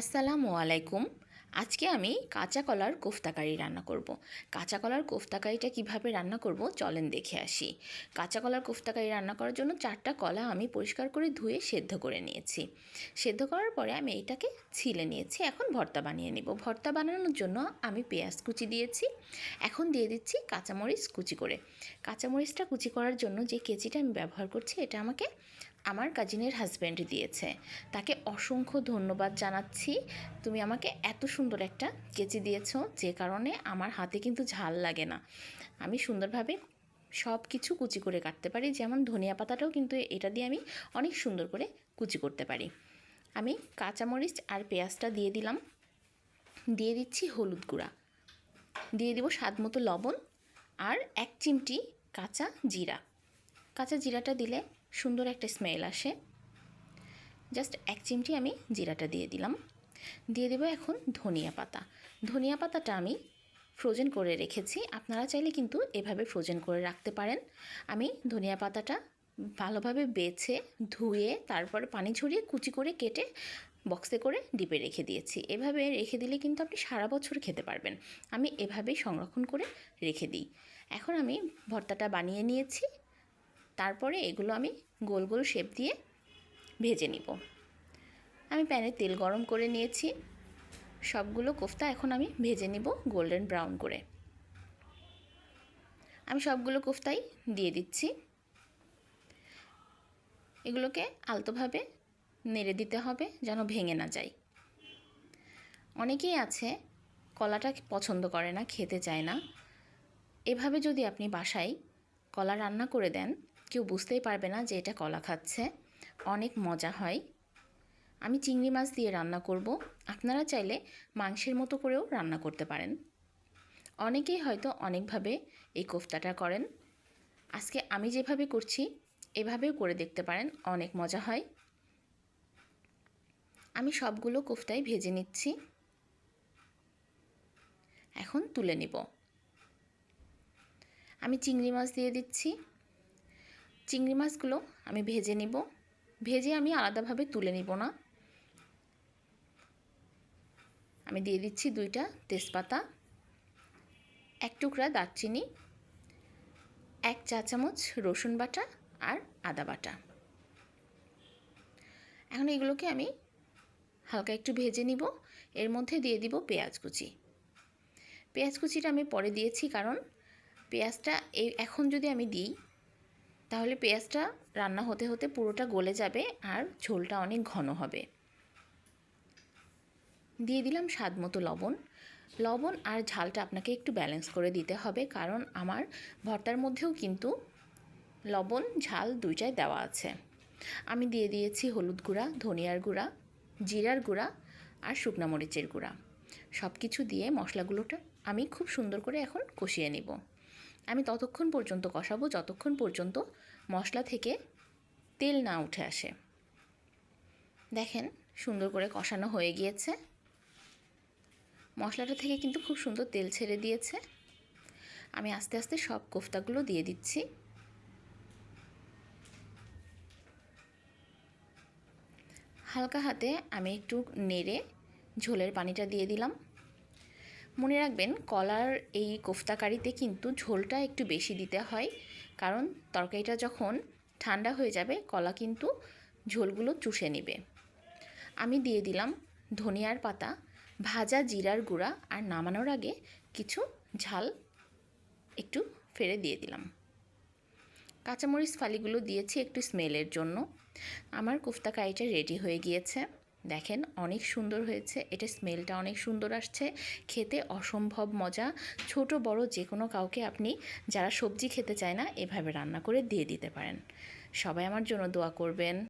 আসসালামু আলাইকুম। আজকে আমি কাঁচা কলার কোফতাকারি রান্না করব। কাঁচা কলার কোফতাকারিটা কীভাবে রান্না করব চলেন দেখে আসি। কাঁচা কলার কোফতাকারি রান্না করার জন্য চারটা কলা আমি পরিষ্কার করে ধুয়ে সেদ্ধ করে নিয়েছি। সেদ্ধ করার পরে আমি এইটাকে ছিলে নিয়েছি। এখন ভর্তা বানিয়ে নেব। ভর্তা বানানোর জন্য আমি পেঁয়াজ কুচি দিয়েছি। এখন দিয়ে দিচ্ছি কাঁচামরিচ কুচি করে। কাঁচামরিচটা কুচি করার জন্য যে কেচিটা আমি ব্যবহার করছি, এটা আমাকে আমার কাজিনের হাজব্যান্ড দিয়েছে। তাকে অসংখ্য ধন্যবাদ জানাচ্ছি। তুমি আমাকে এত সুন্দর একটা কেচি দিয়েছ, যে কারণে আমার হাতে কিন্তু ঝাল লাগে না। আমি সুন্দরভাবে সব কিছু কুচি করে কাটতে পারি, যেমন ধনিয়া পাতাটাও কিন্তু এটা দিয়ে আমি অনেক সুন্দর করে কুচি করতে পারি। আমি কাঁচামরিচ আর পেঁয়াজটা দিয়ে দিলাম। দিয়ে দিচ্ছি হলুদ গুঁড়া। দিয়ে দিব স্বাদ মতো লবণ আর এক চিমটি কাঁচা জিরা। কাঁচা জিরাটা দিলে সুন্দর একটা স্মেল আসে। জাস্ট এক চিমটি আমি জিরাটা দিয়ে দিলাম। দিয়ে দেবো এখন ধনিয়া পাতা। ধনিয়া পাতাটা আমি ফ্রোজেন করে রেখেছি। আপনারা চাইলে কিন্তু এভাবে ফ্রোজেন করে রাখতে পারেন। আমি ধনিয়া পাতাটা ভালোভাবে বেছে, ধুয়ে, তারপর পানি ঝরিয়ে কুচি করে কেটে বক্সে করে ডিপে রেখে দিয়েছি। এভাবে রেখে দিলে কিন্তু আপনি সারা বছর খেতে পারবেন। আমি এভাবেই সংরক্ষণ করে রেখে দিই। এখন আমি ভর্তাটা বানিয়ে নিয়েছি। তারপরে এগুলো আমি গোল গোল শেপ দিয়ে ভেজে নিব। আমি প্যানে তেল গরম করে নিয়েছি। সবগুলো কোফতা এখন আমি ভেজে নিব গোল্ডেন ব্রাউন করে। আমি সবগুলো কোফতাই দিয়ে দিচ্ছি। এগুলোকে আলতোভাবে নেড়ে দিতে হবে যেন ভেঙে না যায়। অনেকেই আছে, কলাটা পছন্দ করে না, খেতে চায় না। এভাবে যদি আপনি বাসায় কলা রান্না করে দেন কেউ বুঝতেই পারবে না যে এটা কলা খাচ্ছে। অনেক মজা হয়। আমি চিংড়ি মাছ দিয়ে রান্না করব। আপনারা চাইলে মাংসের মতো করেও রান্না করতে পারেন। অনেকেই হয়তো অনেকভাবে এই কোফতাটা করেন। আজকে আমি যেভাবে করছি, এভাবেও করে দেখতে পারেন, অনেক মজা হয়। আমি সবগুলো কোফতাই ভেজে নিচ্ছি। এখন তুলে নিব। আমি চিংড়ি মাছ দিয়ে দিচ্ছি। চিংড়ি মাছগুলো আমি ভেজে নিব। ভেজে আমি আলাদাভাবে তুলে নিব না। আমি দিয়ে দিচ্ছি দুইটা তেজপাতা, এক টুকরা দারচিনি, এক চা চামচ রসুন বাটা আর আদা বাটা। এখন এগুলোকে আমি হালকা একটু ভেজে নিব। এর মধ্যে দিয়ে দিব পেঁয়াজ কুচি। পেঁয়াজ কুচিটা আমি পরে দিয়েছি কারণ পেঁয়াজটা এই এখন যদি আমি দিই তাহলে পেঁয়াজটা রান্না হতে হতে পুরোটা গলে যাবে আর ঝোলটা অনেক ঘন হবে। দিয়ে দিলাম স্বাদ মতো লবণ। লবণ আর ঝালটা আপনাকে একটু ব্যালেন্স করে দিতে হবে কারণ আমার ভর্তার মধ্যেও কিন্তু লবণ, ঝাল দুইটাই দেওয়া আছে। আমি দিয়ে দিয়েছি হলুদ গুঁড়া, ধনিয়ার গুঁড়া, জিরার গুঁড়া আর শুকনা মরিচের গুঁড়া। সব কিছু দিয়ে মশলাগুলোটা আমি খুব সুন্দর করে এখন কষিয়ে নিব। আমি ততক্ষণ পর্যন্ত কষাবো, যতক্ষণ পর্যন্ত মশলা থেকে তেল না উঠে আসে। দেখেন সুন্দর করে কষানো হয়ে গিয়েছে। মশলাটা থেকে কিন্তু খুব সুন্দর তেল ছেড়ে দিয়েছে। আমি আস্তে আস্তে সব কোফতাগুলো দিয়ে দিচ্ছি। হালকা হাতে আমি একটু নেড়ে ঝোলের পানিটা দিয়ে দিলাম। মনে রাখবেন, কলার এই কোফতাকারিতে কিন্তু ঝোলটা একটু বেশি দিতে হয়। কারণ তরকারিটা যখন ঠান্ডা হয়ে যাবে, কলা কিন্তু ঝোলগুলো চুষে নেবে। আমি দিয়ে দিলাম ধনিয়ার পাতা, ভাজা জিরার গুঁড়া আর নামানোর আগে কিছু ঝাল একটু ফেরে দিয়ে দিলাম। কাঁচামরিচ ফালিগুলো দিয়েছি একটু স্মেলের জন্য। আমার কোফতা কারিটা রেডি হয়ে গিয়েছে। দেখেন অনেক সুন্দর হয়েছে, এটা স্মেলটা অনেক সুন্দর আসছে, খেতে অসম্ভব মজা। ছোট, বড় যে কোনো কাউকে আপনি যারা সবজি খেতে চায় না, এভাবে রান্না করে দিয়ে দিতে পারেন। সবাই আমার জন্য দোয়া করবেন।